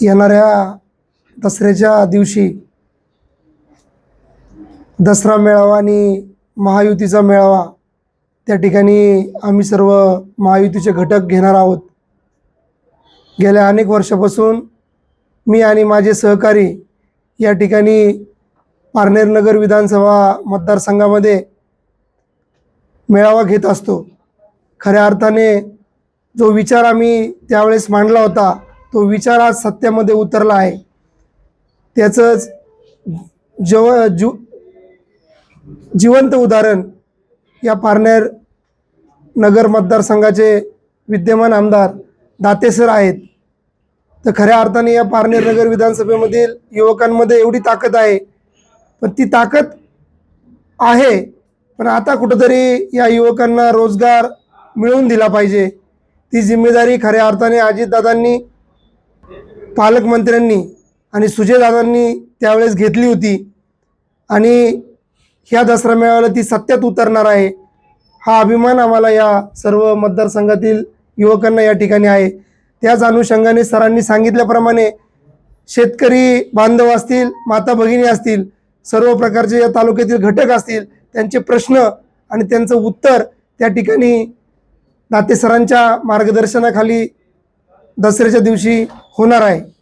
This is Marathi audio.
येणाऱ्या दसऱ्याच्या दिवशी दसरा मेळावा आणि महायुतीचा मेळावा त्या ठिकाणी आम्ही सर्व महायुतीचे घटक घेणार आहोत. गेल्या अनेक वर्षापासून मी आणि माझे सहकारी या ठिकाणी पारनेर नगर विधानसभा मतदारसंघामध्ये मेळावा घेत असतो. खऱ्या अर्थाने जो विचार आम्ही त्यावेळेस मांडला होता तो विचार आज सत्यामध्ये उतरला आहे. त्याचंच जव जु जिवंत उदाहरण या पारनेर नगर मतदारसंघाचे विद्यमान आमदार दातेसर आहेत. तर खऱ्या अर्थाने या पारनेर नगर विधानसभेमधील युवकांमध्ये एवढी ताकद आहे. पण ती ताकद आहे पण आता कुठंतरी या युवकांना रोजगार मिळवून दिला पाहिजे. ती जिम्मेदारी खऱ्या अर्थाने अजितदादांनी पालकमंत्र्यांनी आणि सुजयदादांनी त्यावेळेस घेतली होती. आणि ह्या दसरा मेळाव्याला ती सत्यात उतरणार आहे हा अभिमान आम्हाला या सर्व मतदारसंघातील युवकांना या ठिकाणी आहे. त्याच अनुषंगाने सरांनी सांगितल्याप्रमाणे शेतकरी बांधव असतील माता भगिनी असतील सर्व प्रकारचे या तालुक्यातील घटक असतील त्यांचे प्रश्न आणि त्यांचं उत्तर त्या ठिकाणी दाते सरांच्या मार्गदर्शनाखाली दसऱ्याच्या दिवशी होणार आहे.